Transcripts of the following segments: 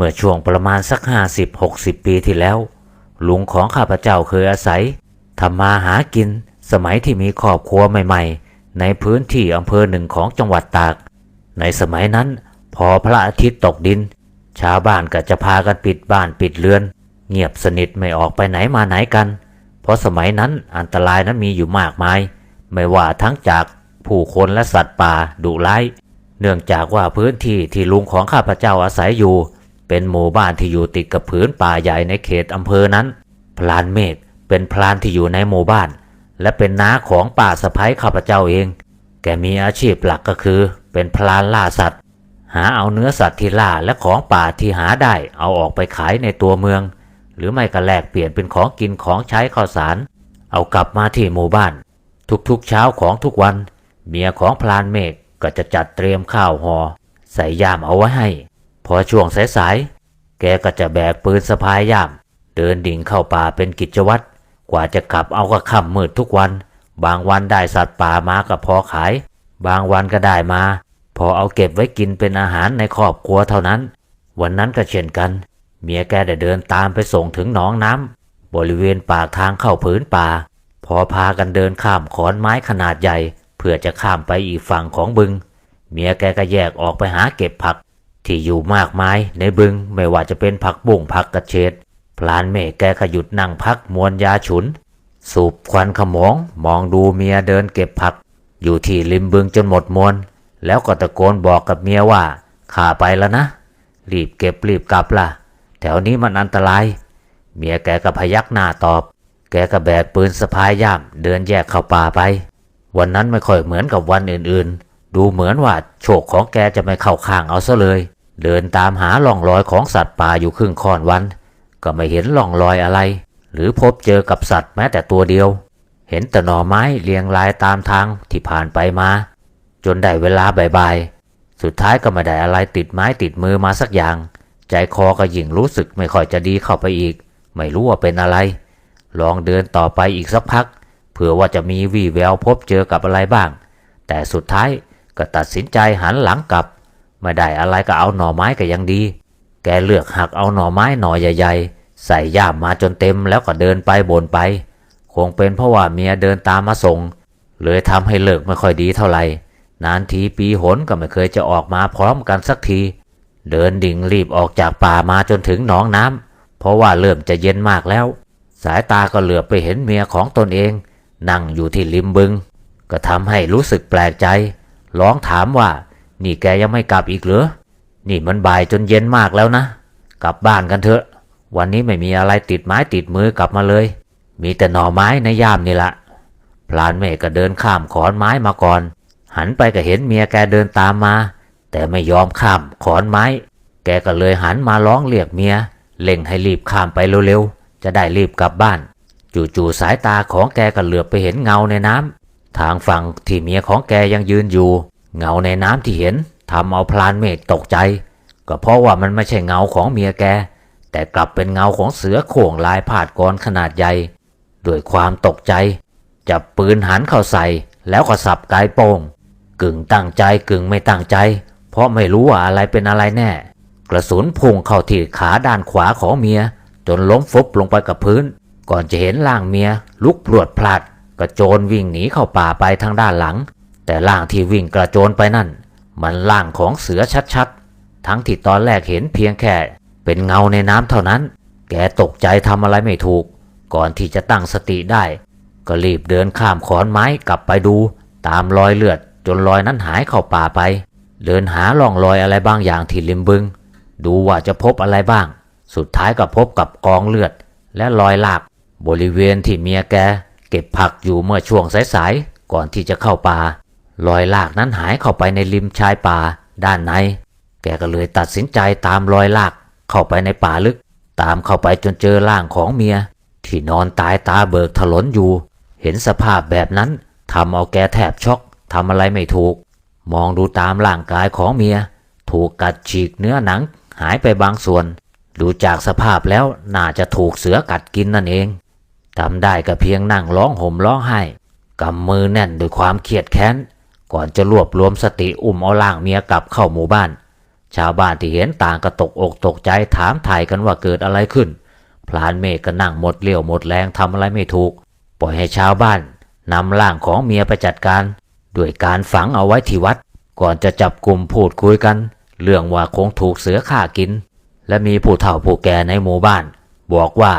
มื่อช่วงประมาณสักห้าสิบหกสิบปีที่แล้ว ลุงของข้าพเจ้าเคยอาศัยทำมาหากินสมัยที่มีครอบครัวใหม่ๆ ในพื้นที่อำเภอหนึ่งของจังหวัดตาก ในสมัยนั้น พอพระอาทิตย์ตกดิน ชาวบ้านก็จะพากันปิดบ้านปิดเรือน เงียบสนิทไม่ออกไปไหนมาไหนกัน เพราะสมัยนั้นอันตรายนั้นมีอยู่มากมาย ไม่ว่าทั้งจากผู้คนและสัตว์ป่าดุร้าย เนื่องจากว่าพื้นที่ที่ลุงของข้าพเจ้าอาศัยอยู่ เป็นหมู่บ้านที่อยู่ติดกับผืนป่าใหญ่ในเขตอำเภอนั้น พลานเมฆเป็นพลานที่อยู่ในหมู่บ้าน และเป็นน้าของป่าสะพ้ยข้าพเจ้าเอง แกมีอาชีพหลักก็คือ เป็นพลานล่าสัตว์ หาเอาเนื้อสัตว์ที่ล่าและของป่าที่หาได้เอาออกไปขายในตัวเมือง หรือไม่ก็แลกเปลี่ยนเป็นของกินของใช้ข้าวสาร เอากลับมาที่หมู่บ้าน ทุกๆเช้าของทุกวัน เมียของพลานเมฆก็จะจัดเตรียมข้าวหอ่อใส่ยามเอาไว้ให้ อช่วงสายๆ แกก็จะแบกปืนสะพายย่าม เดินดิ่งเข้าป่าเป็นกิจวัตร กว่าจะกลับเอาก็ค่ำมืดทุกวัน บางวันได้สัตว์ป่ามาก็พอขาย บางวันก็ได้มา พอเอาเก็บไว้กินเป็นอาหารในครอบครัวเท่านั้น วันนั้นก็เช่นกัน เมียแกได้เดินตามไปส่งถึงหนองน้ำบริเวณปากทางเข้าผืนป่า พอพากันเดินข้ามขอนไม้ขนาดใหญ่ เพื่อจะข้ามไปอีกฝั่งของบึง เมียแกก็แยกออกไปหาเก็บผัก ที่อยู่มากมายในบึงไม่ว่าจะเป็นผักบุ้งผักกระเฉดพลานเมฆแกก็หยุดนั่งพักมวนยาฉุน สูบควันขโมงมองดูเมียเดินเก็บผัก อยู่ที่ริมบึงจนหมดมวนแล้วก็ตะโกนบอกกับเมียว่าข้าไปแล้วนะ รีบเก็บรีบกลับล่ะ แถวนี้มันอันตราย เมียแกก็พยักหน้าตอบ แกก็แบกปืนสะพายย่ามเดินแยกเข้าป่าไป วันนั้นไม่ค่อยเหมือนกับวันอื่นๆ ดูเหมือนว่าโชคของแกจะไม่เข้าข้างเอาซะเลย เดินตามหาล่องรอยของสัตว์ป่าอยู่ครึ่งค่อนวัน ก็ไม่เห็นล่องรอยอะไร หรือพบเจอกับสัตว์แม้แต่ตัวเดียว เห็นแต่หน่อไม้เรียงรายตามทางที่ผ่านไปมา จนได้เวลาบ่ายๆสุดท้ายก็ไม่ได้อะไรติดไม้ติดมือมาสักอย่าง ใจคอก็ยิ่งรู้สึกไม่ค่อยจะดีเข้าไปอีก ไม่รู้ว่าเป็นอะไร ลองเดินต่อไปอีกสักพักเผื่อว่าจะมีวี่แววพบเจอกับอะไรบ้าง แต่สุดท้ายก็ตัดสินใจหันหลังกลับ ไม่ได้อะไรก็เอาหน่อไม้ก็ยังดี แกเลือกหักเอาหน่อไม้หน่อใหญ่ๆ ใส่ย่ามมาจนเต็มแล้วก็เดินไปบนไป คงเป็นเพราะว่าเมียเดินตามมาส่ง เลยทำให้เลิกไม่ค่อยดีเท่าไหร่ นานทีปีหนก็ไม่เคยจะออกมาพร้อมกันสักที เดินดิ่งรีบออกจากป่ามาจนถึงหนองน้ำเพราะว่าเริ่มจะเย็นมากแล้ว สายตาก็เหลือบไปเห็นเมียของตนเอง นั่งอยู่ที่ริมบึง ก็ทำให้รู้สึกแปลกใจ ร้องถามว่า นี่แกยังไม่กลับอีกเหรอ นี่มันบ่ายจนเย็นมากแล้วนะ กลับบ้านกันเถอะ วันนี้ไม่มีอะไรติดไม้ติดมือกลับมาเลย มีแต่หน่อไม้ในย่ามนี่ละพลานเมฆก็เดินข้ามขอนไม้มาก่อน หันไปก็เห็นเมียแกเดินตามมา แต่ไม่ยอมข้ามขอนไม้ แกก็เลยหันมาร้องเรียกเมียเล่งให้รีบข้ามไปเร็วๆ จะได้รีบกลับบ้าน จู่ๆสายตาของแกก็เหลือบไปเห็นเงาในน้ำทางฝั่งที่เมียของแกยังยืนอยู่ เงาในน้ำที่เห็นทำเอาพลานเมฆตกใจ ก็เพราะว่ามันไม่ใช่เงาของเมียแก แต่กลับเป็นเงาของเสือโข่งลายผาดกรขนาดใหญ่ด้วยความตกใจ จับปืนหันเข้าใส่ แล้วก็สับกายโป้งกึ่งตั้งใจกึ่งไม่ตั้งใจ เพราะไม่รู้ว่าอะไรเป็นอะไรแน่ กระสุนพุ่งเข้าที่ขาด้านขวาของเมีย จนล้มฟุบลงไปกับพื้น ก่อนจะเห็นร่างเมียลุกพรวดพลาดกระโจนวิ่งหนีเข้าป่าไปทางด้านหลัง แต่ร่างที่วิ่งกระโจนไปนั่น มันร่างของเสือชัดๆ ทั้งที่ตอนแรกเห็นเพียงแค่ เป็นเงาในน้ำเท่านั้น แกตกใจทำอะไรไม่ถูก ก่อนที่จะตั้งสติได้ ก็รีบเดินข้ามขอนไม้กลับไปดู ตามรอยเลือดจนรอยนั้นหายเข้าป่าไป เดินหาร่องรอยอะไรบางอย่างที่ริมบึง ดูว่าจะพบอะไรบ้าง สุดท้ายก็พบกับกองเลือด และรอยลากบริเวณที่เมียแกเก็บผักอยู่เมื่อช่วงสายๆก่อนที่จะเข้าป่า รอยลากนั้นหายเข้าไปในริมชายป่าด้านใน แกก็เลยตัดสินใจตามรอยลากเข้าไปในป่าลึก ตามเข้าไปจนเจอร่างของเมีย ที่นอนตายตาเบิกถลนอยู่ เห็นสภาพแบบนั้นทำเอาแกแทบช็อกทำอะไรไม่ถูก มองดูตามร่างกายของเมีย ถูกกัดฉีกเนื้อหนังหายไปบางส่วน ดูจากสภาพแล้วน่าจะถูกเสือกัดกินนั่นเองทำได้ก็เพียงนั่งร้องห่มร้องไห้กำมือแน่นด้วยความเครียดแค้น ก่อนจะรวบรวมสติอุ้มเอาล่างเมียกลับเข้าหมู่บ้าน ชาวบ้านที่เห็นต่างก็ตกอกตกใจถามถ่ายกันว่าเกิดอะไรขึ้น พลานเมฆก็นั่งหมดเรี่ยวหมดแรงทำอะไรไม่ถูก ปล่อยให้ชาวบ้านนำร่างของเมียไปจัดการ ด้วยการฝังเอาไว้ที่วัด ก่อนจะจับกลุ่มพูดคุยกัน เรื่องว่าคงถูกเสือฆ่ากิน และมีผู้เฒ่าผู้แก่ในหมู่บ้าน บอกว่า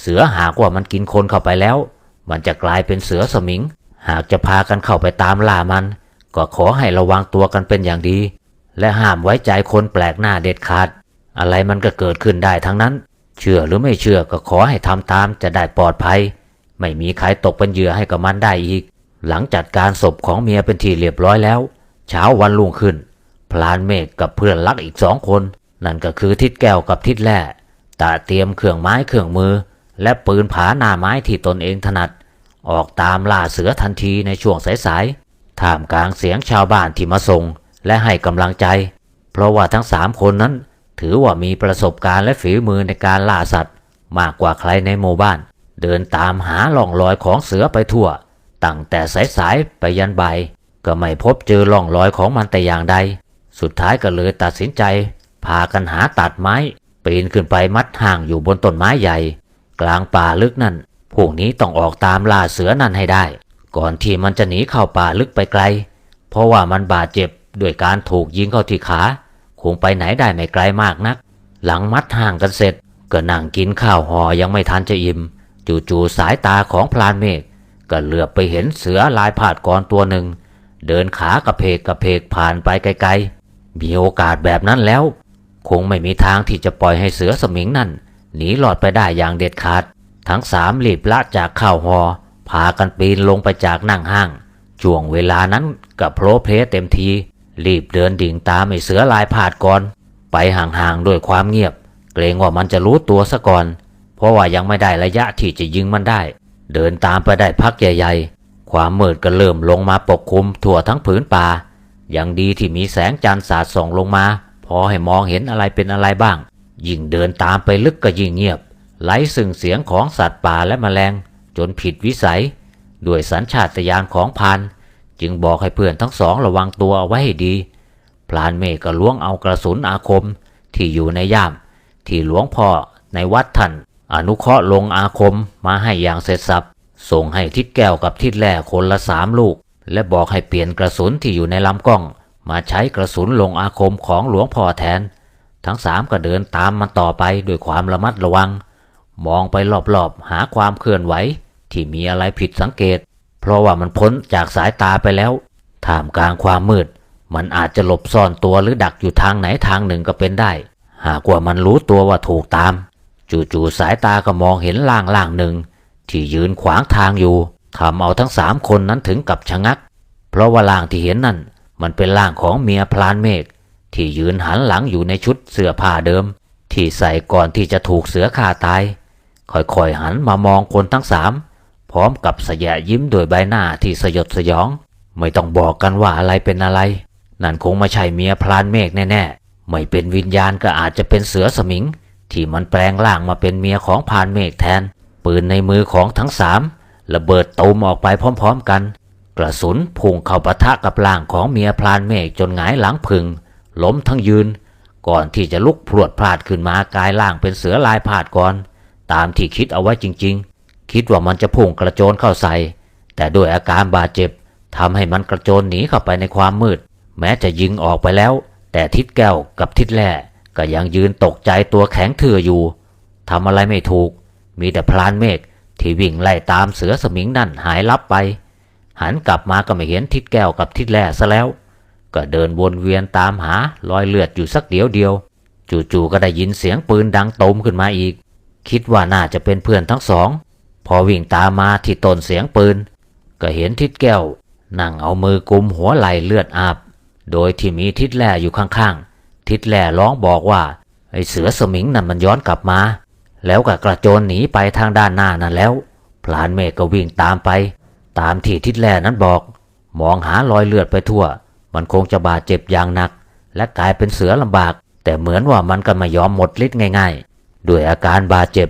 เสือหากว่ามันกินคนเข้าไปแล้ว มันจะกลายเป็นเสือสมิง หากจะพากันเข้าไปตามล่ามัน ก็ขอให้ระวังตัวกันเป็นอย่างดี และห้ามไว้ใจคนแปลกหน้าเด็ดขาด อะไรมันก็เกิดขึ้นได้ทั้งนั้น เชื่อหรือไม่เชื่อก็ขอให้ทำตามจะได้ปลอดภัย ไม่มีใครตกเป็นเหยื่อให้กับมันได้อีก หลังจัดการศพของเมียเป็นที่เรียบร้อยแล้ว เช้าวันรุ่งขึ้น พลานเมฆกับเพื่อนรักอีกสองคน นั่นก็คือทิดแก้วกับทิดแล่ตาเตรียมเครื่องไม้เครื่องมือ และปืนผาหน้าไม้ที่ตนเองถนัด ออกตามล่าเสือทันทีในช่วงสายๆ ท่ามกลางเสียงชาวบ้านที่มาส่งและให้กำลังใจ เพราะว่าทั้งสามคนนั้น ถือว่ามีประสบการณ์และฝีมือในการล่าสัตว์ มากกว่าใครในหมู่บ้าน เดินตามหาล่องรอยของเสือไปทั่ว ตั้งแต่สายๆไปยันบ่ายก็ไม่พบเจอร่องรอยของมันแต่อย่างใด สุดท้ายก็เลยตัดสินใจ พากันหาตัดไม้ ปีนขึ้นไปมัดห่างอยู่บนต้นไม้ใหญ่ กลางป่าลึกนั่นพวกนี้ต้องออกตามล่าเสือนั่นให้ได้ ก่อนที่มันจะหนีเข้าป่าลึกไปไกล เพราะว่ามันบาดเจ็บด้วยการถูกยิงเข้าที่ขา คงไปไหนได้ไม่ไกลมากนัก หลังมัดห่างกันเสร็จ ก็นั่งกินข้าวห่อยังไม่ทันจะอิ่ม จู่ๆสายตาของพลานเมฆก็เหลือบไปเห็นเสือลายผาดกรตัวหนึ่ง เดินขากระเพกกระเพกผ่านไปไกลๆ มีโอกาสแบบนั้นแล้ว คงไม่มีทางที่จะปล่อยให้เสือสมิงนั่นหนีหลอดไปได้อย่างเด็ดขาด ทั้งสามรีบละจากข้าวหอ พากันปีนลงไปจากนั่งห้างช่วงเวลานั้นกับโพลเพลเต็มที รีบเดินดิ่งตามไอ้เสือลายผาดก่อน ไปห่างๆด้วยความเงียบ เกรงว่ามันจะรู้ตัวซะก่อน เพราะว่ายังไม่ได้ระยะที่จะยิงมันได้ เดินตามไปได้พักใหญ่ๆ ความมืดก็เริ่มลงมาปกคลุมทั่วทั้งผืนป่ายังดีที่มีแสงจันทร์สาดส่องลงมา พอให้มองเห็นอะไรเป็นอะไรบ้าง ยิ่งเดินตามไปลึกก็ยิ่งเงียบไร้ซึ่งเสียงของสัตว์ป่าและแมลง จนผิดวิสัย ด้วยสัญชาตญาณของพาน จึงบอกให้เพื่อนทั้งสองระวังตัวเอาไว้ให้ดี พลานเมฆก็ล้วงเอากระสุนอาคมที่อยู่ในย่าม ที่หลวงพ่อในวัดท่านอนุเคราะห์ลงอาคมมาให้อย่างเสร็จสับส่งให้ทิดแก้วกับทิดแล่คนละสามลูก และบอกให้เปลี่ยนกระสุนที่อยู่ในลำกล้อง มาใช้กระสุนลงอาคมของหลวงพ่อแทน ทั้งสามก็เดินตามมันต่อไปด้วยความระมัดระวัง มองไปรอบๆหาความเคลื่อนไหว ที่มีอะไรผิดสังเกต เพราะว่ามันพ้นจากสายตาไปแล้วท่ามกลางความมืด มันอาจจะหลบซ่อนตัวหรือดักอยู่ทางไหนทางหนึ่งก็เป็นได้ หากว่ามันรู้ตัวว่าถูกตาม จู่ๆสายตาก็มองเห็นล่างล่างหนึ่ง ที่ยืนขวางทางอยู่ทำเอาทั้งสามคนนั้นถึงกับชะงัก เพราะว่าล่างที่เห็นนั่น มันเป็นล่างของเมียพลานเมฆที่ยืนหันหลังอยู่ในชุดเสื้อผ้าเดิม ที่ใส่ก่อนที่จะถูกเสือฆ่าตายค่อยๆหันมามองคนทั้งสาม พร้อมกับสยะยิ้มโดวยใบหน้าที่สยดสยอง ไม่ต้องบอกกันว่าอะไรเป็นอะไร นั่นคงไม่ใช่เมียพลานเมฆแน่ๆ ไม่เป็นวิญญาณก็อาจจะเป็นเสือสมิง ที่มันแปลงร่างมาเป็นเมียของพรานเมฆแทน ปืนในมือของทั้งสามระเบิดตูมออกไปพร้อมๆกัน กระสุนพุ่งเข้าปะทะกับร่างของเมียพลานเมฆจนหงายหลังพึง ล้มทั้งยืน ก่อนที่จะลุกพรวดพลาดขึ้นมากลายร่างเป็นเสือลายพาดก่อน ตามที่คิดเอาไว้จริง ๆ คิดว่ามันจะพุ่งกระโจนเข้าใส่ แต่ด้วยอาการบาดเจ็บทำให้มันกระโจนหนีเข้าไปในความมืด แม้จะยิงออกไปแล้ว แต่ทิดแก้วกับทิดแล่ก็ยังยืนตกใจตัวแข็งเถื่ออยู่ทำอะไรไม่ถูก มีแต่พลานเมฆที่วิ่งไล่ตามเสือสมิงนั่นหายลับไป หันกลับมาก็ไม่เห็นทิดแก้วกับทิดแล่ซะแล้ว ก็เดินวนเวียนตามหารอยเลือดอยู่สักเดียวเดียว จู่ๆก็ได้ยินเสียงปืนดังโตมขึ้นมาอีก คิดว่าน่าจะเป็นเพื่อนทั้งสอง พอวิ่งตามมาที่ต้นเสียงปืน ก็เห็นทิดแก้ว นั่งเอามือกุมหัวไหลเลือดอาบ โดยที่มีทิดแล่อยู่ข้างๆ ทิดแล่ร้องบอกว่า ไอ้เสือสมิงนั่นมันย้อนกลับมา แล้วก็กระโจนหนีไปทางด้านหน้านั่นแล้ว พลานเมฆก็วิ่งตามไป ตามที่ทิดแล่นั้นบอก มองหารอยเลือดไปทั่ว มันคงจะบาดเจ็บอย่างหนัก และกลายเป็นเสือลำบาก แต่เหมือนว่ามันก็ไม่ยอมหมดฤทธิ์ง่าย ๆ ด้วยอาการบาดเจ็บ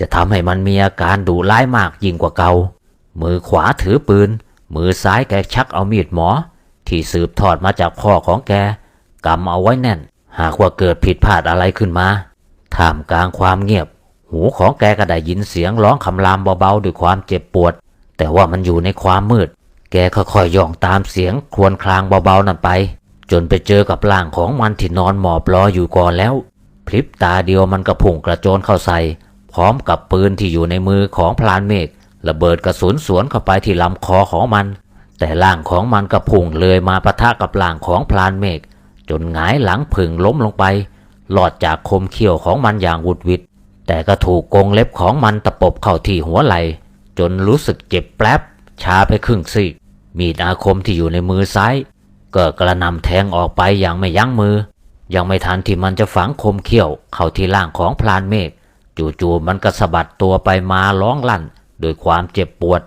จะทำให้มันมีอาการดุร้ายมากยิ่งกว่าเกา่า มือขวาถือปืน มือซ้ายแกชักเอามีดหมอ ที่สืบทอดมาจากพ่อของแกกำเอาไว้แน่น หากว่าเกิดผิดพลาดอะไรขึ้นมา ท่ามกลางความเงียบ หูของแกก็ได้ยินเสียงร้องคำรามเบาๆด้วยความเจ็บปวด แต่ว่ามันอยู่ในความมืด แกค่อยๆย่องตามเสียงครวญครางเบาๆนั่นไป จนไปเจอกับร่างของมันที่นอนหมอบรออยู่ก่อนแล้ว พลิบตาเดียวมันก็พุ่งกระโจนเข้าใส่ พร้อมกับปืนที่อยู่ในมือของพลานเมฆระเบิดกระสุนสวนเข้าไปที่ลำคอของมัน แต่ร่างของมันก็พุ่งเลยมาปะทะกับร่างของพลานเมฆจนหงายหลังผึ่งล้มลงไป หลอดจากคมเขี้ยวของมันอย่างวุดวิดแต่ก็ถูกกงเล็บของมันตะปบเข้าที่หัวไหล่จนรู้สึกเจ็บแป๊บชาไปครึ่งซีกมีดอาคมที่อยู่ในมือซ้ายก็กระนำแทงออกไปอย่างไม่ยั้งมือ ยังไม่ทันที่มันจะฝังคมเขี้ยวเข้าที่ล่างของพลานเมฆ จู่ๆมันก็สะบัดตัวไปมาร้องลั่นโดวยความเจ็บปวด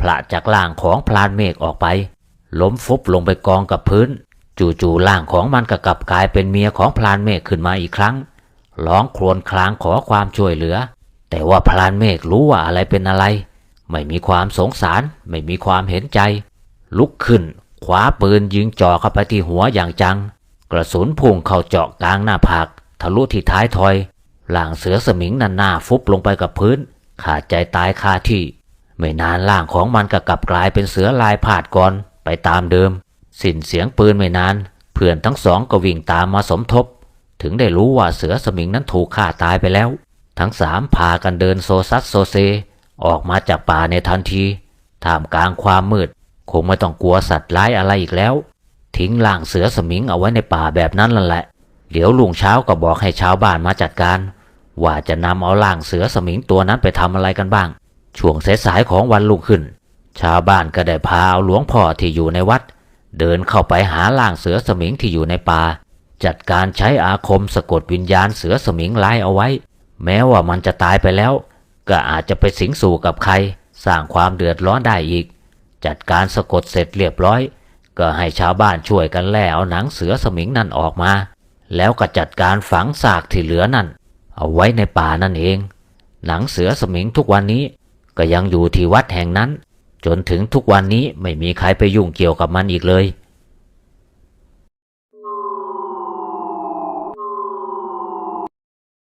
พละจากล่างของพลานเมฆออกไป ล้มฟุบลงไปกองกับพื้น จู่ๆล่างของมันก็กลับกลายเป็นเมียของพลานเมฆขึ้นมาอีกครั้ง ร้องครวญครางขอความช่วยเหลือ แต่ว่าพลานเมฆรู้ว่าอะไรเป็นอะไร ไม่มีความสงสาร ไม่มีความเห็นใจ ลุกขึ้นคว้าปืนยิงจ่อเข้าไปที่หัวอย่างจัง กระสุนพุ่งเข้าเจาะกลางหน้าผากทะลุที่ท้ายทอย ล่างเสือสมิงนันหน้าฟุบลงไปกับพื้น ขาดใจตายคาที่ ไม่นานล่างของมันก็กลับกลายเป็นเสือลายผาดก่อนไปตามเดิม สิ้นเสียงปืนไม่นาน เพื่อนทั้งสองก็วิ่งตามมาสมทบ ถึงได้รู้ว่าเสือสมิงนั้นถูกฆ่าตายไปแล้ว ทั้งสามพากันเดินโซซัสโซเซ ออกมาจากป่าในทันทีท่ามกลางความมืด คงไม่ต้องกลัวสัตว์ร้ายอะไรอีกแล้ว ทิ้งล่างเสือสมิงเอาไว้ในป่าแบบนั้นนั่นแหละ เดี๋ยวลุงเช้าก็บอกให้ชาวบ้านมาจัดการ ว่าจะนำเอาล่างเสือสมิงตัวนั้นไปทำอะไรกันบ้าง ช่วงสายๆของวันลุงขึ้น ชาวบ้านก็ได้พาเอาหลวงพ่อที่อยู่ในวัด เดินเข้าไปหาล่างเสือสมิงที่อยู่ในป่า จัดการใช้อาคมสะกดวิญญาณเสือสมิงไล่เอาไว้ แม้ว่ามันจะตายไปแล้ว ก็อาจจะไปสิงสู่กับใคร สร้างความเดือดร้อนได้อีก จัดการสะกดเสร็จเรียบร้อย ก็ให้ชาวบ้านช่วยกันแล่เอาหนังเสือสมิงนั่นออกมา แล้วก็จัดการฝังซากที่เหลือนั่น เอาไว้ในป่านั่นเอง หนังเสือสมิงทุกวันนี้ก็ยังอยู่ที่วัดแห่งนั้น จนถึงทุกวันนี้ไม่มีใครไปยุ่งเกี่ยวกับมันอีกเลย